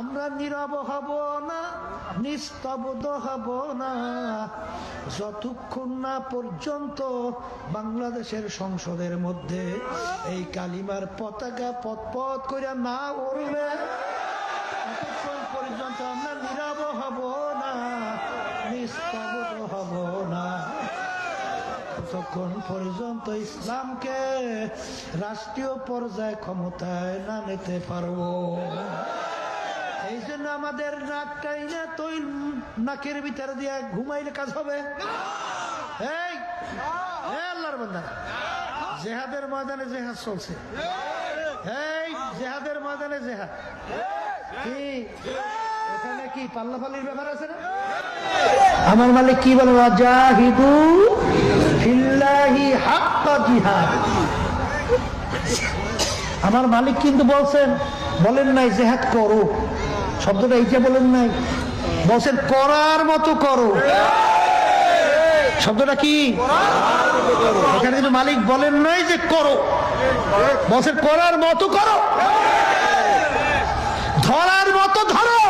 আমরা নীরব হব না, নিস্তব্ধ হব না। যতক্ষণ না পর্যন্ত বাংলাদেশের সংসদের মধ্যে এই কালিমার পতাকা পথ পথ করে না উড়বে, ততক্ষণ পর্যন্ত আমরা নীরব হব না, নিস্তব্ধ হব না। ততক্ষণ পর্যন্ত ইসলামকে রাষ্ট্রীয় পর্যায়ে ক্ষমতায় না নিতে পারব। এই জন্য আমাদের নাক টাইনা তৈল নাকের ভিতরে দিয়ে ঘুমাইলে কাজ হবে। এই আল্লাহর বান্দা। জেহাদের ময়দানে জেহাদ চলছে। এই, জেহাদের ময়দানে জেহাদ। কি? এখানে কি পাল্লাপাল্লির ব্যাপার আছে না? আমার মালিক কি বলে? জাহিদু ফিল্লাহি হাক্কা জিহাদ। আমার মালিক কিন্তু বলছেন, বলেন নাই, জেহাদ করো। শব্দটা এইটা বলেন নাই। বলছেন করার মতো করো। শব্দটা কি? এখানে কিন্তু মালিক বলেন নাই যে করো বলছেন করার মতো করো। ধরার মতো ধরো।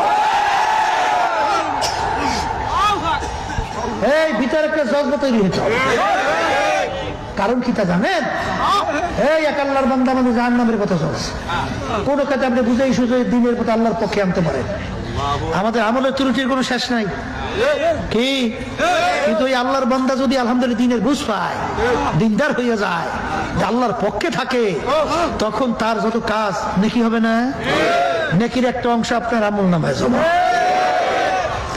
এই ভিতরে একটা জজ্বা তৈরি হয়েছে। কারণ কি তা জানেন? এই এক আল্লাহর বান্দা আমাদের জাহান নামের কথা চলছে। কোন কাজে আপনি বুঝেই সুঝে দিনের কথা আল্লাহর পক্ষে আনতে পারেন। আমাদের আমলের ত্রুটির কোনো শেষ নাই। কি? কিন্তু ওই আল্লাহর বান্দা যদি আলহামদুলিল্লাহ দিনের বুঝ পায়, দিনদার হয়ে যায় আল্লাহর পক্ষে থাকে, তখন তার যত কাজ, নেকি হবে না? নেকির একটা অংশ আপনার আমল নামায় জমা।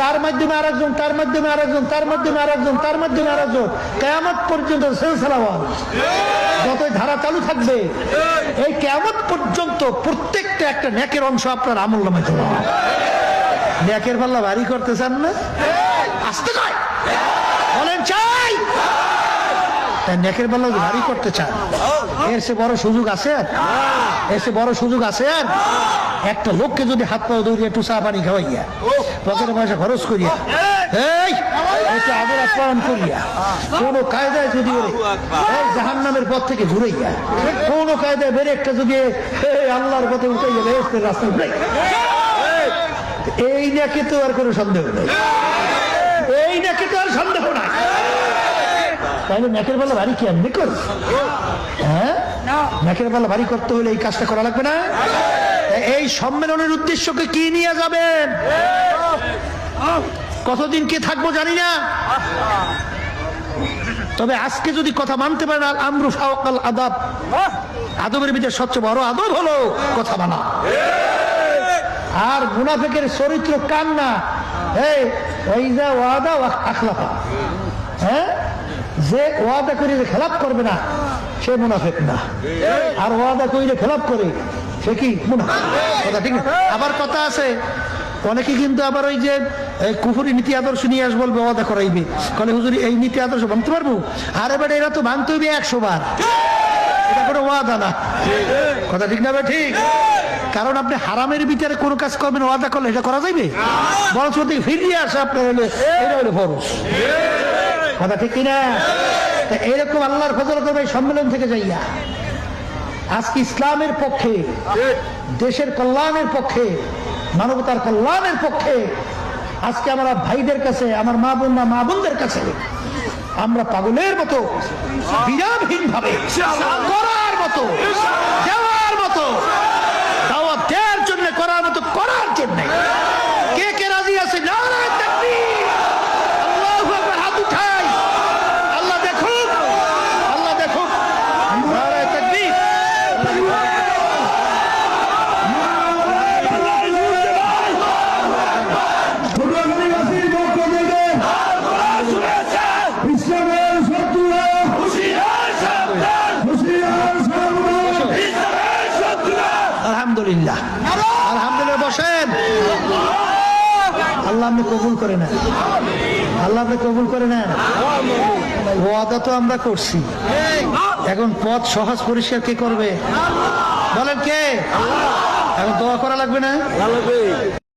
তার মাধ্যমে আরেকজন, তার মাধ্যমে আরেকজন, তার মাধ্যমে আরেকজন, তার মাধ্যমে আরেকজন। কেয়ামত পর্যন্ত যতই ধারা চালু থাকবে, এই কেয়ামত পর্যন্ত প্রত্যেকটা একটা ন্যাকের অংশ আপনার আমল নামে চলে ন্যাকের পাল্লা ভারী করতে চান না? আসতে কয়। বলেন, চাই। তাই নেকের ভারী করতে চান, এর সে বড় সুযোগ আছে? এর সে বড় সুযোগ আছে? আর একটা লোককে যদি হাত পা দৌড়িয়ে একটু চা পানি খাওয়াইয়া পকেটে পয়সা খরচ করিয়া এই একটু আদর আপ্যায়ন করিয়া কোন কায়দায় যদি ওরে এই জাহান নামের পথ থেকে ঘুরাইয়া কোন কায়দায় বেড়ে একটা যদি এই আল্লাহর পথে উঠাইয়া বেহেস্তের রাস্তা উঠাই এই নাকি তো আর কোনো সন্দেহ নেই। এই নাকি তো আর সন্দেহ নাই। তাহলে নাকের বেলা ভারী কি এমনি করি? হ্যাঁ? নাকের বেলা ভারী করতে হলে এই কাজটা করা লাগবে না? এই সম্মেলনের উদ্দেশ্যকে কি নিয়ে যাবেন? কতদিন কে থাকব জানি না। তবে আজকে যদি কথা মানতে পারেন আমরু ফাওকাল আদাব। আদবের ভিতরে সবচেয়ে বড় আদব হলো কথা মানা আর মুনাফেকের চরিত্র ওই যা ওয়াদা ওয়া আখলাফা। হ্যাঁ? যে ওয়াদা করে খেলাপ করবে না, সে মুনাফেক না। আর ওয়াদা কইলে খেলাপ করে সে কি? কথা ঠিক আবার কথা আছে। অনেকে কিন্তু আবার ওই যে কুফুরি নীতি আদর্শ নিয়ে আস বলবে ওয়াদা করাইবে কলে, হুজুরি, এই নীতি আদর্শ ভাঙতে পারব? আর এবার এরা তো ভাঙতে হইবে একশো বার। এটা কোনো ওয়াদা না। কথা ঠিক না ঠিক। কারণ আপনি হারামের ভিতরে কোনো কাজ করবেন, ওয়াদা করলে এটা করা যাইবে? বরঞ্চ ফিরিয়ে আসে আপনার হলে, এটা কথা ঠিক কিনা? এরকম আল্লাহর ফজল করবে সম্মেলন থেকে যাইয়া আজকে ইসলামের পক্ষে, দেশের কল্যাণের পক্ষে, মানবতার কল্যাণের পক্ষে, আজকে আমরা ভাইদের কাছে, আমার মা বোন মা বোনদের কাছে, আমরা পাগলের মতো বিরামহীন ভাবে করার মতো, দেওয়ার মতো, দাওয়াত দেওয়ার জন্য, করার মতো, করার জন্য কে কে রাজি আছে নারায় তাকবীর আল্লাহু আকবার হাত উঠাই আল্লাহ দেখুক আল্লাহ দেখুক নারায় তাকবীর প্রধানমন্ত্রীর পক্ষ থেকে ইসলামের শত্রুরা হুঁশিয়ার সাবধান আলহামদুলিল্লাহ। আলহামদুলিল্লাহ, বসেন। আল্লাহ আপনি কবুল করে নেন। আল্লাহ আপনি কবুল করে নেন। ওয়াদা তো আমরা করছি। এখন পথ সহজ পরিষ্কার কে করবে? বলেন কে? এখন দোয়া করা লাগবে না?